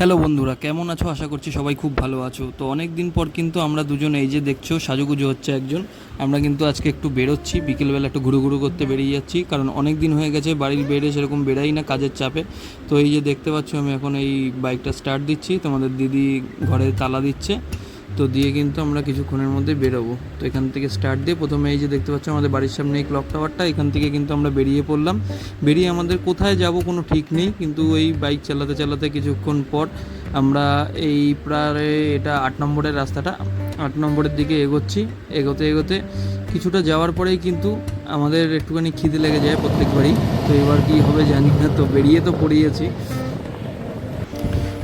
Hello বন্ধুরা, কেমন আছো? আশা করছি সবাই খুব ভালো আছো। তো অনেক দিন পর কিন্তু আমরা দুজন এই যে দেখছ, সাজুগুজু হচ্ছে একজন। আমরা কিন্তু আজকে একটু বেরোচ্ছি, বিকেলবেলা একটু ঘুরু ঘুরু করতে বেরিয়ে যাচ্ছি, কারণ অনেক দিন হয়ে গেছে, বাড়ির বেড়ে সেরকম বেড়াই না কাজের চাপে। তো এই যে দেখতে পাচ্ছ, আমি এখন এই বাইকটা স্টার্ট দিচ্ছি, তোমাদের দিদি ঘরে তালা দিচ্ছে। তো দিয়ে কিন্তু আমরা কিছুক্ষণের মধ্যে বেরোবো। তো এখান থেকে স্টার্ট দিয়ে প্রথমে এই যে দেখতে পাচ্ছ আমাদের বাড়ির সামনে এই ক্লক টাওয়ারটা এখান থেকে কিন্তু আমরা বেরিয়ে পড়লাম। বেরিয়ে আমাদের কোথায় যাব কোনো ঠিক নেই, কিন্তু এই বাইক চালাতে চালাতে কিছুক্ষণ পর আমরা এই প্রায় এটা আট নম্বরের রাস্তাটা, আট নম্বরের দিকে এগোচ্ছি। এগোতে এগোতে কিছুটা যাওয়ার পরেই কিন্তু আমাদের একটুখানি খিদে লেগে যায় প্রত্যেকবারই। তো এবার কি হবে জানি না, তো বেরিয়ে তো পড়িয়েছি।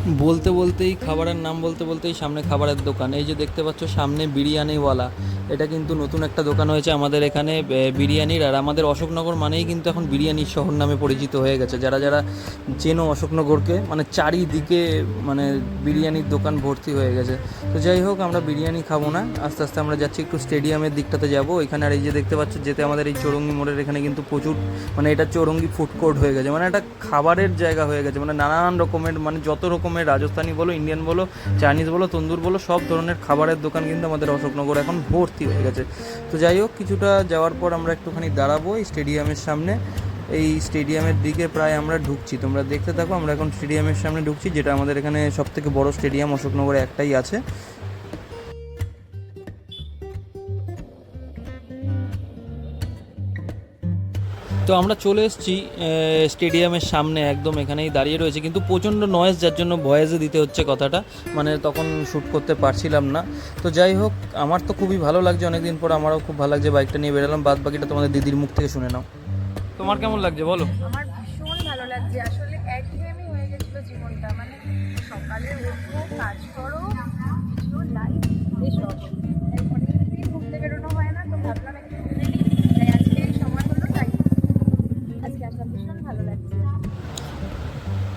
বলতে বলতেই, খাবারের নাম বলতে বলতেই সামনে খাবারের দোকান। এই যে দেখতে পাচ্ছ, সামনে বিরিয়ানিওয়ালা। এটা কিন্তু নতুন একটা দোকান হয়েছে আমাদের এখানে বিরিয়ানির। আর আমাদের অশোকনগর মানেই কিন্তু এখন বিরিয়ানির শহর নামে পরিচিত হয়ে গেছে। যারা যারা চেনো অশোকনগরকে মানে চারিদিকে মানে বিরিয়ানির দোকান ভর্তি হয়ে গেছে। তো যাই হোক, আমরা বিরিয়ানি খাব না। আস্তে আস্তে আমরা যাচ্ছি একটু স্টেডিয়ামের দিকটাতে যাব। এখানে আর এই যে দেখতে পাচ্ছ, যেতে আমাদের এই চৌরঙ্গি মোড়ের এখানে কিন্তু প্রচুর মানে এটা চৌরঙ্গি ফুড কোর্ট হয়ে গেছে। মানে একটা খাবারের জায়গা হয়ে গেছে। মানে নানান রকমের মানে যত রকমের রাজস্থানি বলো ইন্ডিয়ান বলো চাইনিজ বলো, তন্দুর বলো, সব ধরনের খাবারের দোকান কিন্তু আমাদের অশোকনগর এখন ভর্তি হয়ে গেছে। তো যাই হোক, কিছুটা যাওয়ার পর আমরা একটুখানি দাঁড়াবো এই স্টেডিয়ামের সামনে। এই স্টেডিয়ামের দিকে প্রায় আমরা ঢুকছি। তোমরা দেখতে থাকো, আমরা এখন স্টেডিয়ামের সামনে ঢুকছি, যেটা আমাদের এখানে সব থেকে বড় স্টেডিয়াম অশোকনগরে একটাই আছে। তো আমরা চলে এসেছি স্টেডিয়ামের সামনে একদম এখানেই দাঁড়িয়ে রয়েছে। কিন্তু প্রচণ্ড নয়েজ যার জন্য ভয়েসে দিতে হচ্ছে কথাটা। মানে তখন শ্যুট করতে পারছিলাম না। তো যাই হোক, আমার তো খুবই ভালো লাগছে। অনেকদিন পর আমারও খুব ভালো লাগছে বাইকটা নিয়ে বেরোলাম। বাদ বাকিটা তোমাদের দিদির মুখ থেকে শুনে নাও। তোমার কেমন লাগছে বলো? আমার ভীষণ ভালো লাগছে। আসলে একঘেয়েমি হয়ে গেছিল জীবনটা। মানে সকালে উঠবো, কাজ করো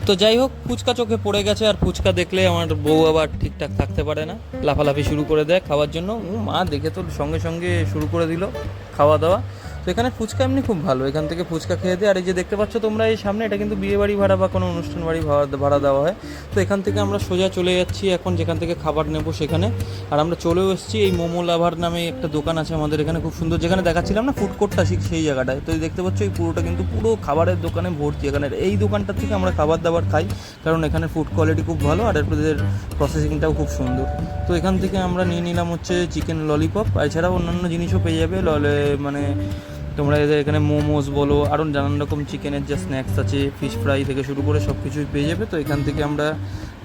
তো যাই হোক, ফুচকা চোখে পড়ে গেছে আর ফুচকা দেখলে আমার বউ আবার ঠিকঠাক থাকতে পারে না। লাফালাফি শুরু করে দেয় খাওয়ার জন্য। ও মা দেখে তো সঙ্গে সঙ্গে শুরু করে দিল খাওয়া দাওয়া। তো এখানে ফুচকা এমনি খুব ভালো। এখান থেকে ফুচকা খেয়ে দিয়ে, আর এই যে দেখতে পাচ্ছ তোমরা এই সামনে, এটা কিন্তু বিয়ে বাড়ি ভাড়া বা কোনো অনুষ্ঠান বাড়ি ভাড়া দেওয়া হয়। তো এখান থেকে আমরা সোজা চলে যাচ্ছি এখন, যেখান থেকে খাবার নেব সেখানে। আর আমরা চলেও এসেছি এই মোমো লাভার নামে একটা দোকান আছে আমাদের এখানে, খুব সুন্দর। যেখানে দেখাচ্ছিলাম না ফুড কোর্টটা ঠিক সেই জায়গাটায়। তো দেখতে পাচ্ছ, এই পুরোটা কিন্তু পুরো খাবারের দোকানে ভর্তি এখানে এই দোকানটা থেকে আমরা খাবার দাবার খাই, কারণ এখানে ফুড কোয়ালিটি খুব ভালো, আর এদের প্রসেসিংটাও খুব সুন্দর। তো এখান থেকে আমরা নিয়ে নিলাম হচ্ছে চিকেন ললিপপ এছাড়াও অন্যান্য জিনিসও পেয়ে যাবে। ললে মানে তোমরা এদের এখানে মোমোস বলো আরও নানান রকম চিকেনের যা স্ন্যাক্স আছে ফিশ ফ্রাই থেকে শুরু করে সব কিছুই পেয়ে যাবে। তো এখান থেকে আমরা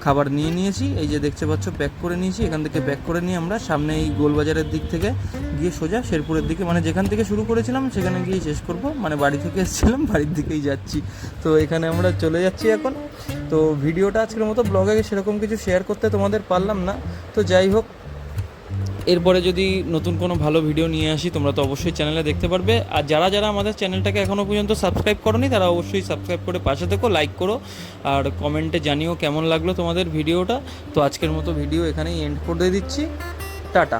খাবার নিয়ে নিয়েছি। এই যে দেখতে পাচ্ছ প্যাক করে নিয়েছি। এখান থেকে প্যাক করে নিয়ে আমরা সামনে এই গোলবাজারের দিক থেকে গিয়ে সোজা শেরপুরের দিকে মানে যেখান থেকে শুরু করেছিলাম, সেখানে গিয়ে শেষ করব। মানে বাড়ি থেকে এসেছিলাম, বাড়ির দিকেই যাচ্ছি। তো এখানে আমরা চলে যাচ্ছি এখন। তো ভিডিওটা আজকের মতো ব্লগে সেরকম কিছু শেয়ার করতে তোমাদের পারলাম না। তো যাই হোক এরপরে যদি নতুন কোনো ভালো ভিডিও নিয়ে আসি, তোমরা তো অবশ্যই চ্যানেলে দেখতে পারবে। আর যারা যারা আমাদের চ্যানেলটাকে এখনও পর্যন্ত সাবস্ক্রাইব করনি, তারা অবশ্যই সাবস্ক্রাইব করে পাশে থেকো লাইক করো। আর কমেন্টে জানিও কেমন লাগল তোমাদের ভিডিওটা তো আজকের মতো ভিডিও এখানেই এন্ড করে দিচ্ছি। টাটা।